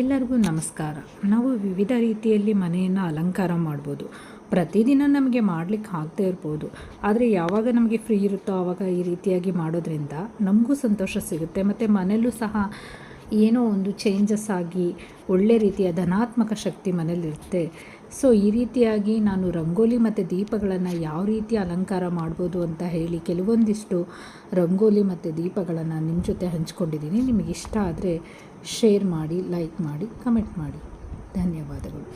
ಎಲ್ಲರಿಗೂ ನಮಸ್ಕಾರ. ನಾವು ವಿವಿಧ ರೀತಿಯಲ್ಲಿ ಮನೆಯನ್ನು ಅಲಂಕಾರ ಮಾಡ್ಬೋದು. ಪ್ರತಿದಿನ ನಮಗೆ ಮಾಡಲಿಕ್ಕೆ ಆಗದೇ ಇರ್ಬೋದು. ಆದರೆ ಯಾವಾಗ ನಮಗೆ ಫ್ರೀ ಇರುತ್ತೋ ಆವಾಗ ಈ ರೀತಿಯಾಗಿ ಮಾಡೋದ್ರಿಂದ ನಮಗೂ ಸಂತೋಷ ಸಿಗುತ್ತೆ. ಮತ್ತು ಮನೆಯಲ್ಲೂ ಸಹ ಏನೋ ಒಂದು ಚೇಂಜಸ್ ಆಗಿ ಒಳ್ಳೆ ರೀತಿಯ ಧನಾತ್ಮಕ ಶಕ್ತಿ ಮನೇಲಿರುತ್ತೆ ಸೊ ಈ ರೀತಿಯಾಗಿ ನಾನು ರಂಗೋಲಿ ಮತ್ತು ದೀಪಗಳನ್ನು ಯಾವ ರೀತಿ ಅಲಂಕಾರ ಮಾಡ್ಬೋದು ಅಂತ ಹೇಳಿ ಕೆಲವೊಂದಿಷ್ಟು ರಂಗೋಲಿ ಮತ್ತು ದೀಪಗಳನ್ನು ನಿಮ್ಮ ಜೊತೆ ಹಂಚ್ಕೊಂಡಿದ್ದೀನಿ. ನಿಮಗೆ ಇಷ್ಟ ಆದರೆ ಶೇರ್ ಮಾಡಿ ಲೈಕ್ ಮಾಡಿ ಕಮೆಂಟ್ ಮಾಡಿ. ಧನ್ಯವಾದಗಳು.